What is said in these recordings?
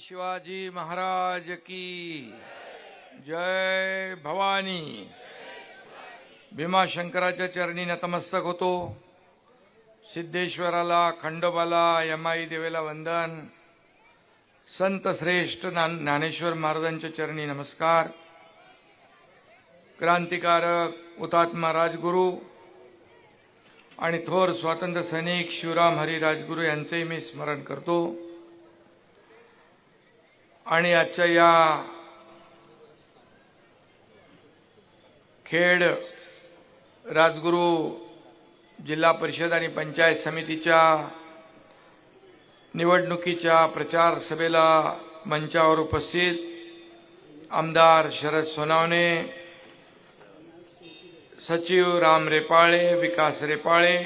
शिवाजी महाराज की। जय भवानी। भीमाशंकराच्या चरणी नतमस्तक होतो. सिद्धेश्वराला खंडोबाला यमाई देवेला वंदन. संत श्रेष्ठ ज्ञानेश्वर महाराजांच्या चरणी नमस्कार. क्रांतिकारक हुतात्मा राजगुरू आणि थोर स्वातंत्र्य सैनिक शिवराम हरी राजगुरू यांचेही मी स्मरण करतो. आणि आजच्या या खेड राजगुरू जिल्हा परिषद आणि पंचायत समितीच्या निवडणुकीच्या प्रचार सभेला मंचावर उपस्थित आमदार शरद सोनावणे सचिव राम रेपाळे विकास रेपाळे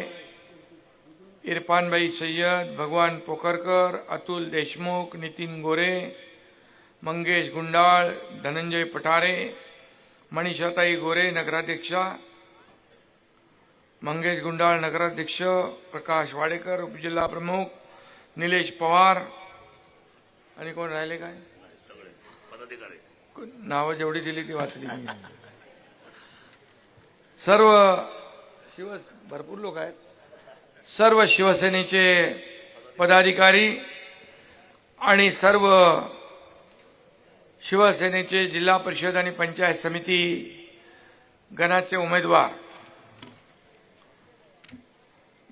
इरफानबाई सय्यद भगवान पोखरकर अतुल देशमुख नितीन गोरे मंगेश गुंडाळ धनंजय पठारे मनीषाताई गोरे नगराध्यक्षा मंगेश गुंडाळ नगराध्यक्ष प्रकाश वाडेकर उपजिल्हा प्रमुख निलेश पवार. आणि कोण राहिले काय? सगळे पदाधिकारी नावं जेवढी दिली ती वाचली सर्व शिव भरपूर लोक आहेत. सर्व शिवसेनेचे पदाधिकारी आणि सर्व शिवसेनेचे जिल्हा परिषद आणि पंचायत समिती गणाचे उमेदवार.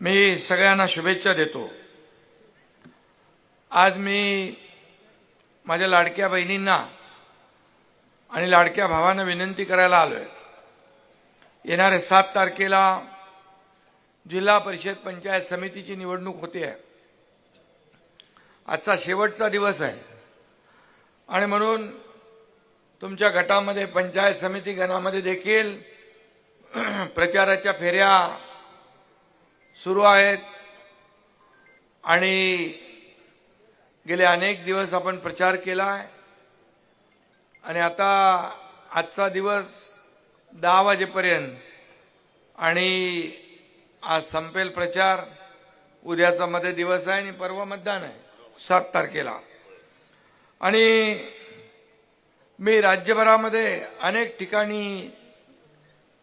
मी सगळ्यांना शुभेच्छा देतो. आज मी माझ्या लाडक्या बहिणींना आणि लाडक्या भावानं विनंती करायला आलोय. येणाऱ्या सात तारखेला जिल्हा परिषद पंचायत समितीची निवडणूक होते. आहे आजचा शेवटचा दिवस आहे. आणि म्हणून तुमच्या गटामध्ये पंचायत समिती गणामध्ये देखील प्रचाराच्या फेऱ्या सुरू आहेत. आणि गेले अनेक दिवस आपण प्रचार केला आहे आणि आता आजचा दिवस दहा वाजेपर्यंत. आणि आज संपेल प्रचार. उद्याचा मध्ये दिवस आहे आणि परवा मतदान आहे. सात तारखेला. आणि मी राज्यभरामध्ये अनेक ठिकाणी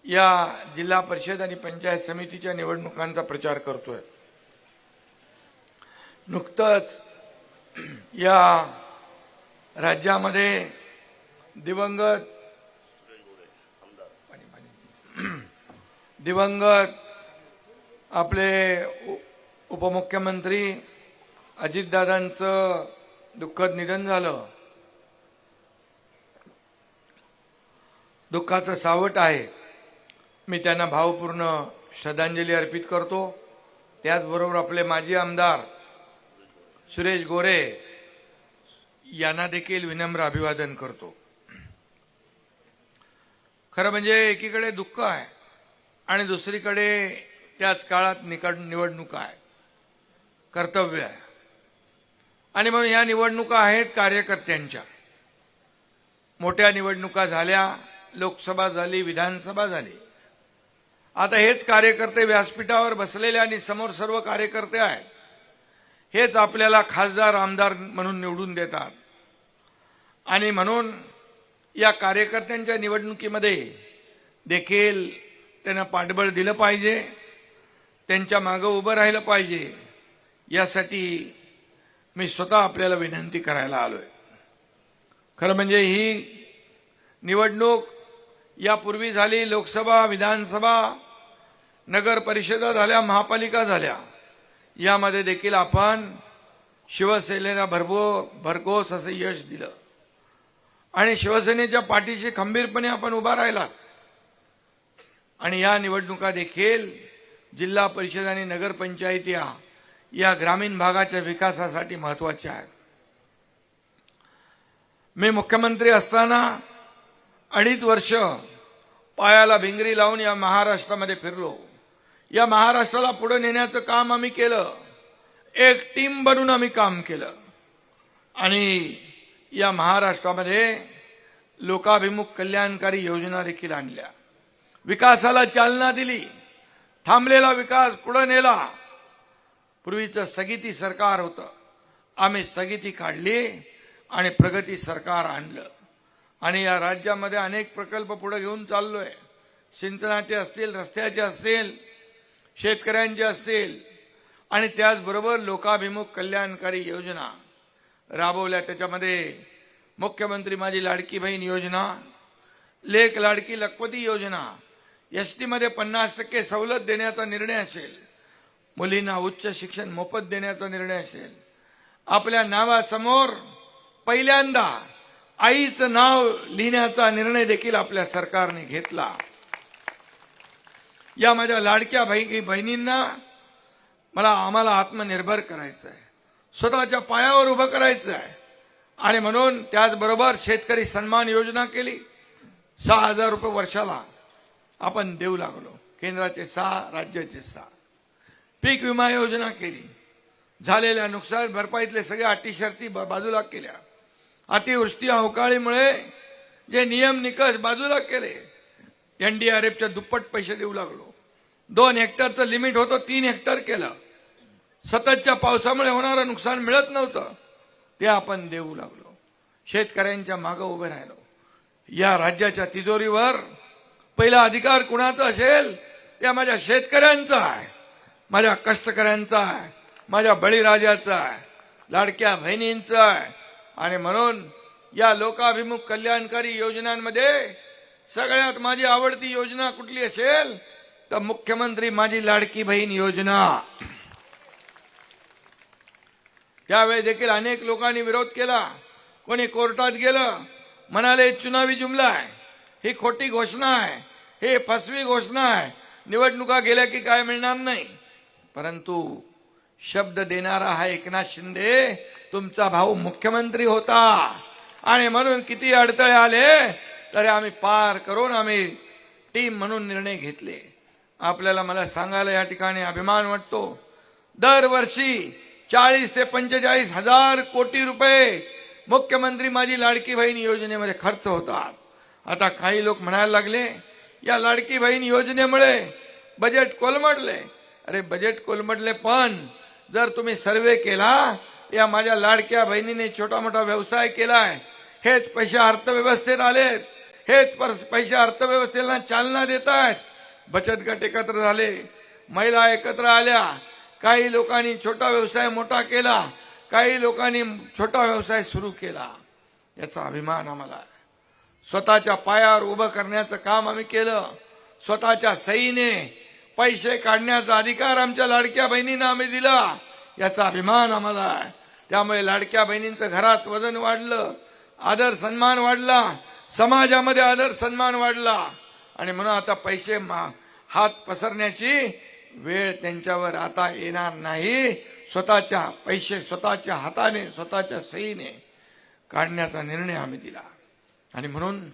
या जिल्हा परिषद आणि पंचायत समितीच्या निवडणुकांचा प्रचार करतोय. नुकतंच या राज्यामध्ये दिवंगत दिवंगत आपले उ- उपमुख्यमंत्री अजितदादांचं दुःखद निधन झालं. दुःखाचं सावट आहे. मी त्यांना भावपूर्ण श्रद्धांजली अर्पित करतो. त्याचबरोबर आपले माजी आमदार सुरेश गोरे यांना देखील विनम्र अभिवादन करतो. खरं म्हणजे एकीकडे दुःख आहे आणि दुसरीकडे त्याच काळात निकड निवडणुका आहे. कर्तव्य आहे. आणि म्हणून या निवडणुका आहेत कार्यकर्त्यांच्या. मोठ्या निवडणुका झाल्या लोकसभा झाली विधानसभा झाली. आता हेच कार्यकर्ते व्यासपीठावर बसलेले आणि समोर सर्व कार्यकर्ते आहेत. हेच आपल्याला खासदार आमदार म्हणून निवडून देतात. आणि म्हणून या कार्यकर्त्यांच्या निवडणुकीमध्ये देखील त्यांना पाठबळ दिलं पाहिजे त्यांच्या मागं उभं राहिलं पाहिजे यासाठी मी स्वतः आपल्याला विनंती करायला आलोय. खरं म्हणजे ही निवडणूक यापूर्वी झाली लोकसभा विधानसभा नगर परिषदा झाल्या महापालिका झाल्या. यामध्ये देखील आपण शिवसेनेला भरभो भरघोस असं यश दिलं. आणि शिवसेनेच्या पाठीशी खंबीरपणे आपण उभा राहिलात. आणि या निवडणुका देखील जिल्हा परिषद आणि नगरपंचायती या ग्रामीण भागाच्या विकासासाठी महत्त्वाच्या आहेत. मी मुख्यमंत्री असताना अडीच वर्ष पायाला भिंगरी लावून या महाराष्ट्रामध्ये फिरलो. या महाराष्ट्राला पुढे नेण्याचं काम आम्ही केलं. एक टीम बनून आम्ही काम केलं. आणि या महाराष्ट्रामध्ये लोकाभिमुख कल्याणकारी योजना देखील आणल्या. विकासाला चालना दिली. थांबलेला विकास पुढे नेला. पूर्वीचं स्थगिती सरकार होतं. आम्ही स्थगिती काढली आणि प्रगती सरकार आणलं. आणि या राज्यामध्ये अनेक प्रकल्प पुढे घेऊन चाललो आहे सिंचनाचे असतील रस्त्याचे असतील शेतकऱ्यांचे असतील. आणि त्याचबरोबर लोकाभिमुख कल्याणकारी योजना राबवल्या. त्याच्यामध्ये मुख्यमंत्री माझी लाडकी बहीण योजना लेख लाडकी लखपती योजना एस टीमध्ये पन्नास टक्के सवलत देण्याचा निर्णय असेल. मुलींना उच्च शिक्षण मोफत देण्याचा निर्णय असेल. आपल्या नावासमोर पहिल्यांदा आईचं नाव लिहिण्याचा निर्णय देखील आपल्या सरकारने घेतला. या माझ्या लाडक्या बहिणी बहिणींना मला आम्हाला आत्मनिर्भर करायचं आहे स्वतःच्या पायावर उभं करायचं आहे आणि म्हणून त्याचबरोबर शेतकरी सन्मान योजना केली. सहा हजार रुपये वर्षाला आपण देऊ लागलो. केंद्राचे सहा राज्याचे सहा. पीक विमा योजना केली. झालेल्या नुकसान भरपाईतले सगळे अटी शर्ती ब- बाजूला केल्या. अतिवृष्टी अवकाळीमुळे जे नियम निकष बाजूला केले एनडीआरएफच्या दुप्पट पैसे देऊ लागलो. दोन हेक्टरचं लिमिट होतं तीन हेक्टर केलं. सततच्या पावसामुळे होणारं नुकसान मिळत नव्हतं ते आपण देऊ लागलो. शेतकऱ्यांच्या मागं उभे राहिलो. या राज्याच्या तिजोरीवर पहिला अधिकार कुणाचा असेल त्या माझ्या शेतकऱ्यांचा आहे. माझ्या कष्टकऱ्यांचा आहे माझ्या बळीराजाचा आहे लाडक्या बहिणींचा आहे. आणि म्हणून या लोकाभिमुख कल्याणकारी योजनांमध्ये सगळ्यात माझी आवडती योजना कुठली असेल तर मुख्यमंत्री माझी लाडकी बहीण योजना. त्यावेळी देखील अनेक लोकांनी विरोध केला. कोणी कोर्टात गेलं म्हणाले चुनावी जुमला आहे. ही खोटी घोषणा आहे. हे फसवी घोषणा आहे. निवडणुका गेल्या की काय मिळणार नाही. परंतु शब्द देणारा हा एकनाथ शिंदे तुमचा भाऊ मुख्यमंत्री होता. आणि म्हणून किती अडथळे आले तरी आम्ही पार करून आम्ही टीम म्हणून निर्णय घेतले. आपल्याला मला सांगायला या ठिकाणी अभिमान वाटतो. दरवर्षी चाळीस ते पंचेचाळीस हजार कोटी रुपये मुख्यमंत्री माझी लाडकी बहीण योजनेमध्ये खर्च होतात. आता काही लोक म्हणायला लागले या लाडकी बहीण योजनेमुळे बजेट कोलमडले. अरे बजेट कोलमडले पण. जर तुम्ही सर्वे केला या माझ्या लाडक्या बहिणीने छोटा मोठा व्यवसाय केलाय. हेच पैसे अर्थव्यवस्थेत आलेत. हेच पैसे अर्थव्यवस्थेला चालना देत आहेत बचत गट एकत्र झाले. महिला एकत्र आल्या. काही लोकांनी छोटा व्यवसाय मोठा केला. काही लोकांनी छोटा व्यवसाय सुरू केला. याचा अभिमान आम्हाला स्वतःच्या पायावर उभं करण्याचं काम आम्ही केलं. स्वतःच्या सईने पैसे काढण्याचा अधिकार आमच्या लाडक्या बहिणींना आम्ही दिला. याचा अभिमान आम्हाला आहे. त्यामुळे लाडक्या बहिणींचं घरात वजन वाढलं आदर सन्मान वाढला समाजामध्ये आदर सन्मान वाढला. आणि म्हणून आता पैसे मा- हात पसरण्याची वेळ त्यांच्यावर आता येणार नाही. स्वतःच्या पैसे स्वतःच्या हाताने स्वतःच्या सईने काढण्याचा निर्णय आम्ही दिला. आणि म्हणून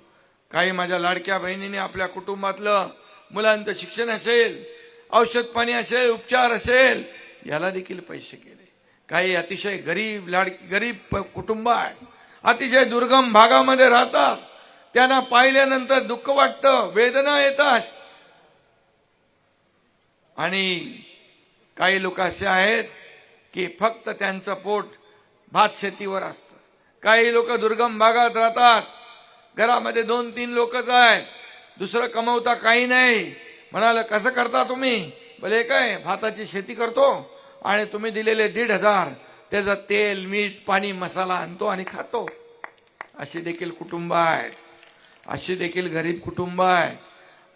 काही माझ्या लाडक्या बहिणीने आपल्या कुटुंबातलं मुलांचं शिक्षण असेल औषध पाणी असेल उपचार असेल याला देखील पैसे केले काही अतिशय गरीब लाड गरीब कुटुंब आहेत. अतिशय दुर्गम भागामध्ये राहतात. त्यांना पाहिल्यानंतर दुःख वाटतं वेदना येतात. आणि काही लोक असे आहेत की फक्त त्यांचं पोट भात शेतीवर असतं. काही लोक दुर्गम भागात राहतात. घरामध्ये दोन तीन लोकच आहेत. दुसरं कमवता काही नाही. म्हणाल कसं करता तुम्ही? भले काय भाताची शेती करतो आणि तुम्ही दिलेले दीड हजार त्याचं तेल मीठ पाणी मसाला आणतो आणि खातो. अशी देखील कुटुंब आहेत अशी देखील गरीब कुटुंब आहेत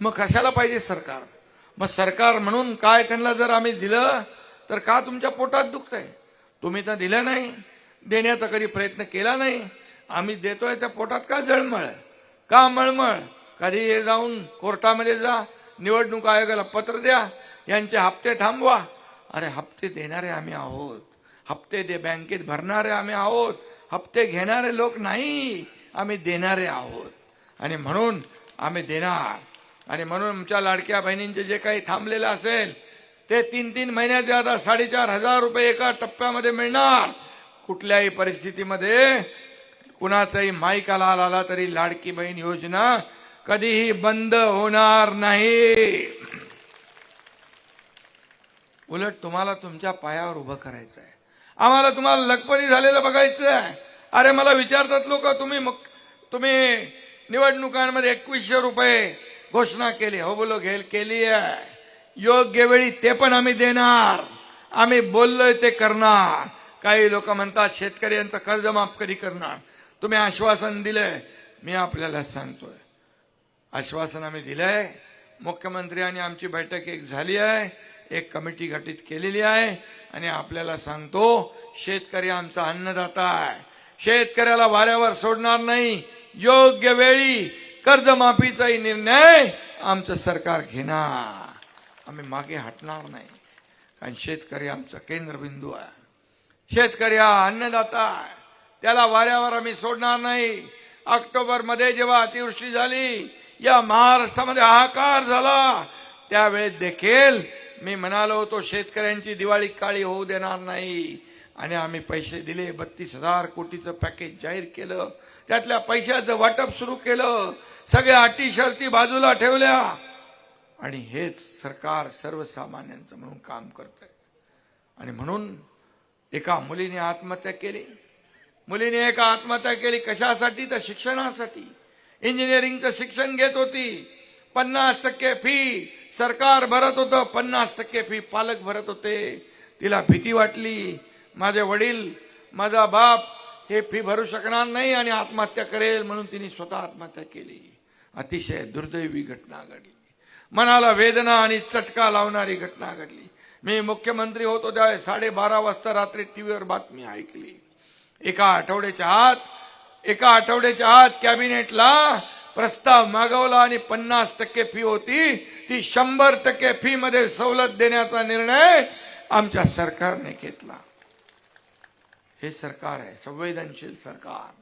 मग कशाला पाहिजे सरकार? मग सरकार म्हणून काय त्यांना जर आम्ही दिलं तर का तुमच्या पोटात दुखतंय? तुम्ही तर दिलं नाही. देण्याचा कधी प्रयत्न केला नाही. आम्ही देतोय त्या पोटात का जळमळ? का मळमळ? कधी जाऊन कोर्टामध्ये जा निवडणूक आयोगाला पत्र द्या यांचे हप्ते थांबवा. अरे हप्ते देणारे आम्ही आहोत. हप्ते दे बँकेत भरणारे आम्ही आहोत. हप्ते घेणारे लोक नाही आम्ही देणारे आहोत. आणि म्हणून आम्ही देणार. आणि म्हणून आमच्या लाडक्या बहिणींचे जे काही थांबलेलं असेल ते तीन तीन महिन्याचे आता साडेचार हजार रुपये एका टप्प्यामध्ये मिळणार. कुठल्याही परिस्थितीमध्ये कुणाचाही माईकाला आला तरी लाडकी बहीण योजना कधीही बंद होणार नाही. उलट तुम्हाला तुमच्या पायावर उभं करायचं आहे. आम्हाला तुम्हाला लखपती झालेलं बघायचं आहे. अरे मला विचारतात लोक तुम्ही मग तुम्ही निवडणुकांमध्ये एकवीसशे रुपये घोषणा केली. हो बोलो घेल केली आहे. योग्य वेळी ते पण आम्ही देणार. आम्ही बोललोय ते करणार. काही लोक म्हणतात शेतकऱ्यांचं कर्ज माफ कधी करणार? तुम्ही आश्वासन दिलंय. मी आपल्याला सांगतोय. आश्वासन आम्ही दिलंय. मुख्यमंत्री आणि आमची बैठक एक झाली आहे. एक कमिटी गठीत केलेली आहे. आणि आपल्याला सांगतो शेतकरी आमचा अन्नदाता आहे. शेतकऱ्याला वाऱ्यावर सोडणार नाही. योग्य वेळी कर्जमाफीचाही निर्णय आमचं सरकार घेणार. आम्ही मागे हटणार नाही. कारण शेतकरी आमचा केंद्रबिंदू आहे. शेतकरी हा अन्नदाता आहे. त्याला वाऱ्यावर आम्ही सोडणार नाही. ऑक्टोबरमध्ये जेव्हा अतिवृष्टी झाली या महाराष्ट्रामध्ये हाहाकार झाला. त्यावेळेस देखील मी म्हणालो होतो शेतकऱ्यांची दिवाळी काळी होऊ देणार नाही. आणि आम्ही पैसे दिले बत्तीस हजार कोटीचं पॅकेज जाहीर केलं. त्यातल्या पैशाचं वाटप सुरू केलं. सगळ्या अटी शर्ती बाजूला ठेवल्या. आणि हेच सरकार सर्वसामान्यांचं म्हणून काम करत आहे आणि म्हणून एका मुलीने आत्महत्या केली. मुलीने एका आत्महत्या केली कशासाठी? तर शिक्षणासाठी. इंजिनिअरिंगचं शिक्षण घेत होती. पन्नास टक्के फी सरकार भरत होतं पन्नास टक्के फी पालक भरत होते. तिला भीती वाटली. माझे वडील माझा बाप हे फी भरू शकणार नाही आणि आत्महत्या करेल म्हणून तिने स्वतः आत्महत्या केली. अतिशय दुर्दैवी घटना घडली. मनाला वेदना आणि चटका लावणारी घटना घडली. मी मुख्यमंत्री होतो त्यावेळेस साडेबारा वाजता रात्री टी व्हीवर बातमी ऐकली. एका आठवड्याच्या आत एका आठवड्याच्या आत कॅबिनेटला प्रस्ताव मागवला आणि पन्नास टक्के फी होती. ती शंभर टक्के फी मध्ये सवलत देण्याचा निर्णय आमच्या सरकारने घेतला. हे सरकार आहे संवेदनशील सरकार.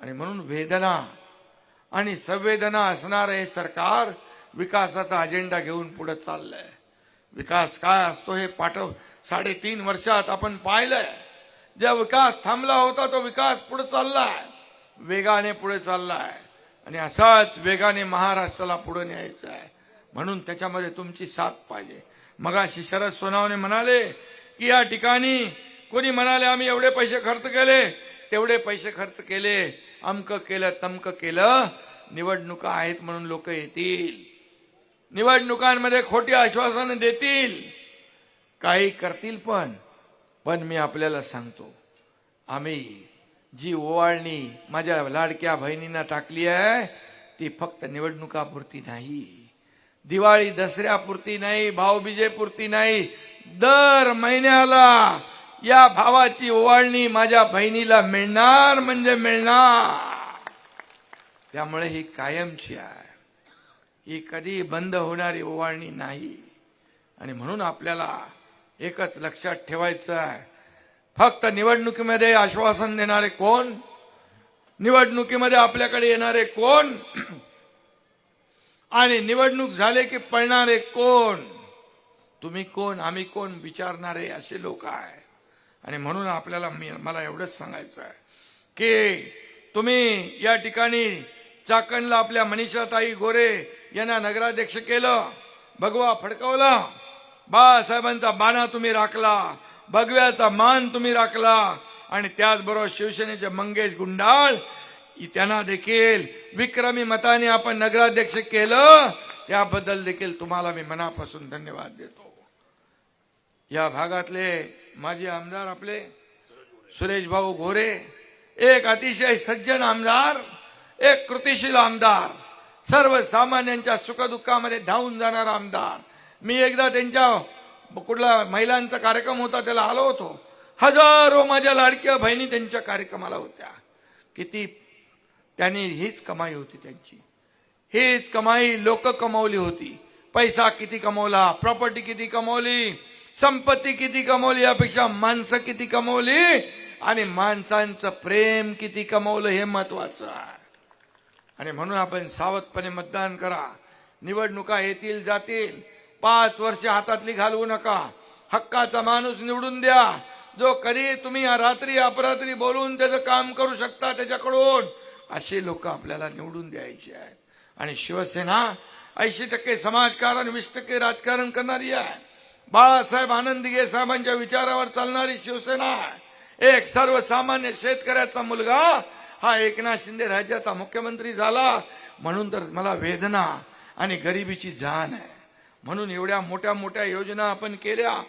आणि म्हणून वेदना आणि संवेदना असणारं हे सरकार विकासाचा अजेंडा घेऊन पुढे चाललंय. विकास काय असतो हे पाठव साडेतीन वर्षात आपण पाहिलंय. ज्या विकास थांबला होता तो विकास पुढे चाललाय. वेगाने पुढे चाललाय. आणि असाच वेगाने महाराष्ट्राला पुढे न्यायचं आहे. म्हणून त्याच्यामध्ये तुमची साथ पाहिजे. मगाशी शरद सोनावणे म्हणाले की या ठिकाणी कोणी म्हणाले आम्ही एवढे पैसे खर्च केले. तेवढे पैसे खर्च केले. अमक केलं तमक केलं. निवडणुका आहेत म्हणून लोक येतील. निवडणुकांमध्ये खोटी आश्वासनं देतील. काही करतील पण. पण मी आपल्याला सांगतो आम्ही जी ओवाळणी माझ्या लाडक्या बहिणींना टाकली आहे ती फक्त निवडणुकापुरती नाही. दिवाळी दसऱ्यापुरती नाही भाऊबीजेपुरती नाही. दर महिन्याला या भावाची ओवाळणी माझ्या बहिणीला मिळणार म्हणजे मिळणार. त्यामुळे ही कायमची आहे. ही कधी बंद होणारी ओवाळणी नाही. आणि म्हणून आपल्याला एकच लक्षात ठेवायचं आहे. फक्त निवडणुकीमध्ये आश्वासन देणारे कोण? निवडणुकीमध्ये आपल्याकडे येणारे कोण? आणि निवडणूक झाले की पळणारे कोण? तुम्ही कोण? आम्ही कोण? विचारणारे असे लोक आहे आणि म्हणून आपल्याला मी मला एवढंच सांगायचं आहे की तुम्ही या ठिकाणी चाकणला आपल्या मनीषाताई गोरे यांना नगराध्यक्ष केलं भगवा फडकवला बाळासाहेबांचा बाणा तुम्ही राखला भगव्याचा मान तुम्ही राखला आणि त्याचबरोबर शिवसेनेचे मंगेश गुंडाळ त्यांना देखील विक्रमी मताने आपण नगराध्यक्ष केलं त्याबद्दल देखील तुम्हाला मी मनापासून धन्यवाद देतो. या भागातले माजी आमदार आपले सुरेश भाऊ घोरे एक अतिशय सज्जन आमदार एक कृतिशील आमदार सर्वसामान्यांच्या सुखदुःखामध्ये धावून जाणारा आमदार मी एकदा त्यांच्या कुठला महिलांचा कार्यक्रम होता त्याला आलो होतो. हजारो माझ्या लाडक्या बहिणी त्यांच्या कार्यक्रमाला होत्या. किती त्यांनी हीच कमाई होती त्यांची. हीच कमाई लोक कमावली होती. पैसा किती कमवला प्रॉपर्टी किती कमवली संपत्ती किती कमवली यापेक्षा माणसं किती कमवली आणि माणसांचं प्रेम किती कमवलं हे महत्वाचं आहे. आणि म्हणून आपण सावधपणे मतदान करा. निवडणुका येतील जातील. पाच वर्ष हातातली घालवू नका. हक्काचा माणूस निवडून द्या. जो कधी तुम्ही रात्री अपरात्री बोलून त्याचं काम करू शकता त्याच्याकडून असे लोक आपल्याला निवडून द्यायचे आहेत. आणि शिवसेना ऐंशी टक्के समाजकारण वीस टक्के राजकारण करणारी आहे. बाळासाहेब आनंदगे साहेबांच्या विचारावर चालणारी शिवसेना एक सर्वसामान्य शेतकऱ्याचा मुलगा हा एकनाथ शिंदे राज्याचा मुख्यमंत्री झाला. म्हणून तर मला वेदना आणि गरिबीची जाण आहे. म्हणून एवढ्या मोठ्या मोठ्या योजना आपण केल्या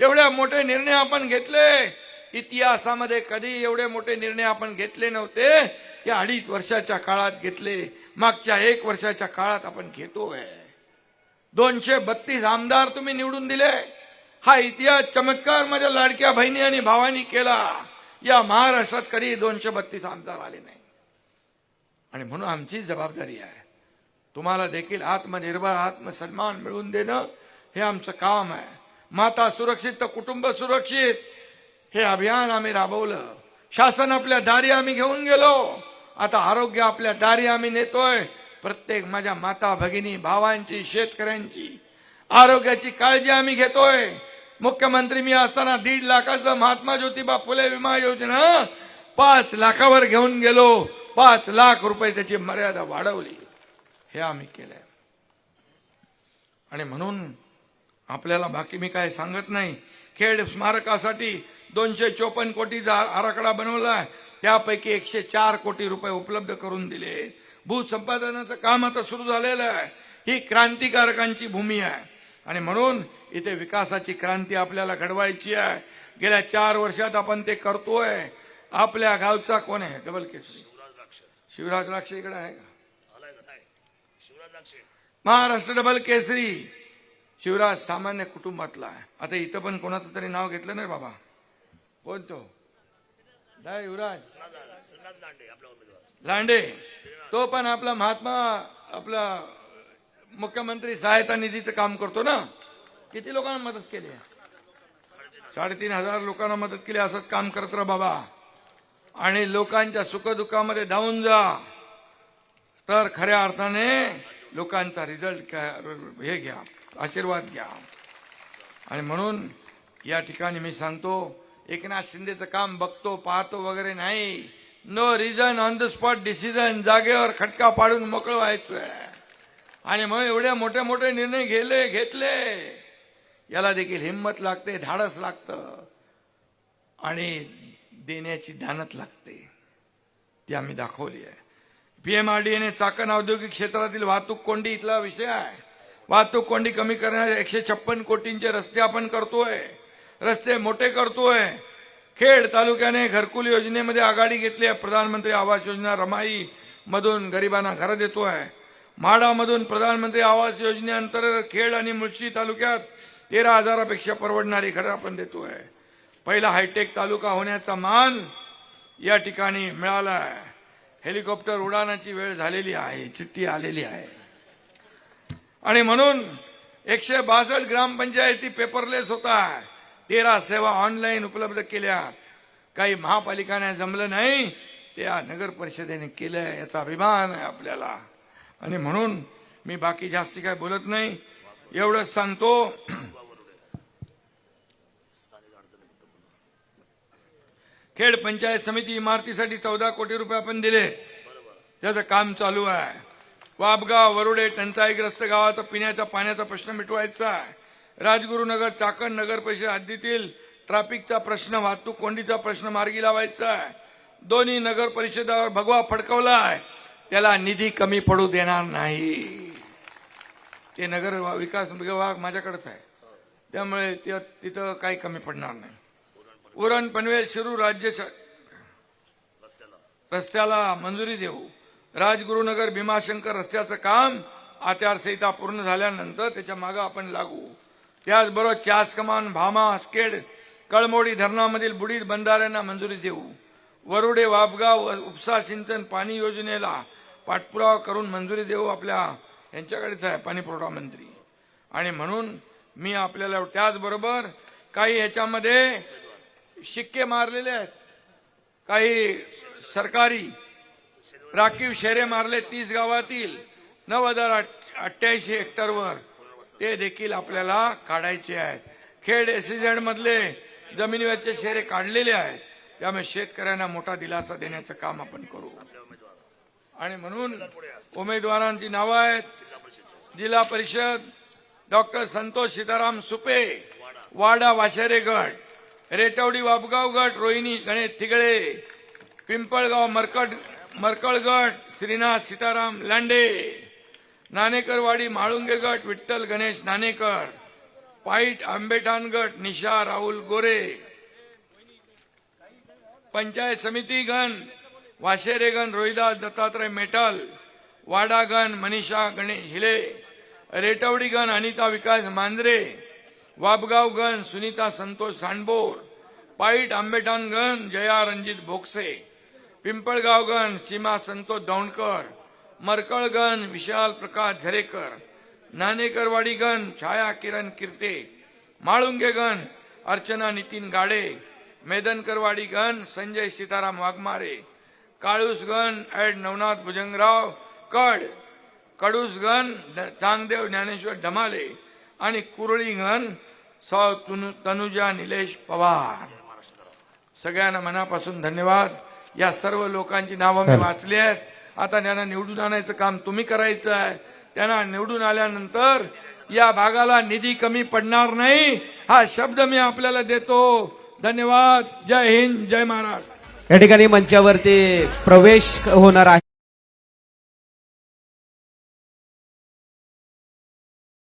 एवढ्या मोठे निर्णय आपण घेतले. इतिहासामध्ये कधी एवढे मोठे निर्णय आपण घेतले नव्हते. की अडीच वर्षाच्या काळात घेतले. मागच्या एक वर्षाच्या काळात आपण घेतोय. दोनशे बत्तीस आमदार तुम्ही निवडून दिले. हा इतिहास चमत्कार माझ्या लाडक्या बहिणी आणि भावानी केला. या महाराष्ट्रात कधी दोनशे बत्तीस आमदार आले नाही. आणि म्हणून आमची जबाबदारी आहे. तुम्हाला देखील आत्मनिर्भर आत्मसन्मान मिळवून देणं हे आमचं काम आहे. माता सुरक्षित तर कुटुंब सुरक्षित. हे अभियान आम्ही राबवलं. शासन आपल्या दारी आम्ही घेऊन गेलो. आता आरोग्य आपल्या दारी आम्ही नेतोय. प्रत्येक माझ्या माता भगिनी भावांची शेतकऱ्यांची आरोग्याची काळजी आम्ही घेतोय. मुख्यमंत्री मी असताना दीड लाखाचं महात्मा ज्योतिबा फुले विमा योजना पाच लाखावर घेऊन गेलो. पाच लाख रुपये त्याची मर्यादा वाढवली. हे आम्ही केलंय. आणि म्हणून आपल्याला बाकी मी काय सांगत नाही. खेड स्मारकासाठी दोनशे चोपन्न कोटीचा आराखडा बनवला त्यापैकी एकशे चार कोटी रुपये उपलब्ध करून दिले. भूसंपादनाचं काम आता सुरू झालेलं आहे. ही क्रांतिकारकांची भूमी आहे. आणि म्हणून इथे विकासाची क्रांती आपल्याला घडवायची आहे. गेल्या चार वर्षात आपण ते करतोय. आपल्या गावचा कोण आहे? डबल केसरी. शिवराज द्राक्ष इकडे आहे का? महाराष्ट्र डबल केसरी. शिवराज सामान्य कुटुंबातला आहे. आता इथं पण कोणाचं तरी नाव घेतलं नाही बाबा. कोण तो युवराज. लांडे. तो पण आपला महात्मा आपला मुख्यमंत्री सहायता निधीचं काम करतो ना? किती लोकांना मदत केली? साडेतीन हजार लोकांना मदत केली. असंच काम करत राहा बाबा. आणि लोकांच्या सुखदुःखामध्ये धावून जा. तर खऱ्या अर्थाने लोकांचा रिझल्ट हे घ्या आशीर्वाद घ्या. आणि म्हणून या ठिकाणी मी सांगतो एकनाथ शिंदेचं काम बघतो पाहतो वगैरे नाही. No reason on the spot decision जागेवर खटका पाडून मोकळं व्हायचं आणि मग एवढे मोठे मोठे निर्णय घेले घेतले. याला देखील हिंमत लागते धाडस लागतं. आणि देण्याची दानत लागते. ती आम्ही दाखवली आहे. पीएमआरडीएने चाकण औद्योगिक क्षेत्रातील वाहतूक कोंडी इथला विषय आहे. वाहतूक कोंडी कमी करण्याचे एकशे छप्पन कोटींचे रस्ते आपण करतोय. रस्ते मोठे करतोय. खेड तालुक्याने घरकुल योजनेमध्ये आघाडी घेतली आहे. प्रधानमंत्री आवास योजना रमाई मधून गरिबांना घरं देतोय. म्हाडामधून प्रधानमंत्री आवास योजनेअंतर्गत खेड आणि मुळशी तालुक्यात तेरा हजारापेक्षा परवडणारी घरं आपण देतोय. पहिला हायटेक तालुका होण्याचा मान या ठिकाणी मिळाला आहे. हेलिकॉप्टर उडाणाची वेळ झालेली आहे चिठ्ठी आलेली आहे. आणि म्हणून एकशे बासष्ट ग्रामपंचायती पेपरलेस होता. तेरा सेवा ऑनलाईन उपलब्ध केल्या. काही महापालिकाने जमलं नाही. ते या नगर परिषदेने केलंय याचा अभिमान आहे आपल्याला. आणि म्हणून मी बाकी जास्ती काय बोलत नाही. एवढंच सांगतो. खेड पंचायत समिती इमारतीसाठी चौदा कोटी रुपये आपण दिले. त्याचं काम चालू आहे. वाबगाव वरुडे टंचाईग्रस्त गावाचा पिण्याचा पाण्याचा प्रश्न मिटवायचा आहे. राजगुरुनगर चाकण नगर परिषद हद्दीतील ट्रॅफिकचा प्रश्न वाहतूक कोंडीचा प्रश्न मार्गी लावायचा आहे. दोन्ही नगर परिषदावर भगवा फडकवला आहे. त्याला निधी कमी पडू देणार नाही. ते नगर विकास विभाग माझ्याकडेच आहे. त्यामुळे ते- तिथं काही कमी पडणार नाही. उरण पनवेल शिरू राज्य रस्त्याला मंजुरी देऊ. राजगुरुनगर भीमाशंकर रस्त्याचं काम आचारसंहिता पूर्ण झाल्यानंतर त्याच्यामागे आपण लागू. त्याचबरोबर चासकमान भामा स्केड कळमोडी धरणामधील बुडीत बंधाऱ्यांना मंजुरी देऊ. वरुडे वापगाव व उपसा सिंचन पाणी योजनेला पाठपुरावा करून मंजुरी देऊ आपल्या यांच्याकडेच आहे पाणीपुरवठा मंत्री. आणि म्हणून मी आपल्याला त्याचबरोबर काही ह्याच्यामध्ये शिक्के मारलेले आहेत. काही सरकारी राखीव शेरे मारले तीस गावातील नऊ हजार अठ्ठ्याऐंशी हेक्टरवर. ते देखील आपल्याला काढायचे आहेत. खेड एसीझेड मधले जमिनीवरचे शेरे काढलेले आहेत. त्यामुळे शेतकऱ्यांना मोठा दिलासा देण्याचं काम आपण करू. आणि म्हणून उमेदवारांची नावं आहेत. जिल्हा परिषद डॉक्टर संतोष सीताराम सुपे वाडा वाशेरे गट. रेटवडी वाबगाव गट रोहिणी गणेश थिगळे पिंपळगाव मरकट मरकळ गट श्रीनाथ सीताराम लांडे नाणेकरवाडी म्हाळुंगे गट विठ्ठल गणेश नाणेकर पाईट आंबेठाण गट निशा राहुल गोरे पंचायत समिती गण वाशेरे गण रोहिदास दत्तात्रय मेटल वाडा गण मनीषा गणेश हिले रेटवडी गण अनिता विकास मांजरे वाबगाव गण सुनीता संतोष सांडबोर पाईट आंबेठाण गण जया रणजित भोगसे पिंपळगाव गण सीमा संतोष दौंडकर मरकळ गण विशाल प्रकाश झरेकर नाणेकरवाडी गण छाया किरण किर्ते माळुंगे गण अर्चना नितीन गाडे मेदनकरवाडी गण संजय सीताराम वाघमारे काळूसगण ऍड नवनाथ भुजंगराव कड कडूसगण द- चांगदेव ज्ञानेश्वर ढमाले आणि कुरळीगण सौ तुनु- तनुजा निलेश पवार. सगळ्यांना मनापासून धन्यवाद. या सर्व लोकांची नावं मी वाचली आहेत. आता त्यांना निवडून आणायचं काम तुम्ही करायचं आहे. त्यांना निवडून आल्यानंतर या भागाला निधी कमी पडणार नाही हा शब्द मी आपल्याला देतो. धन्यवाद. जय हिंद जय महाराष्ट्र. या ठिकाणी मंचावरती प्रवेश होणार आहे.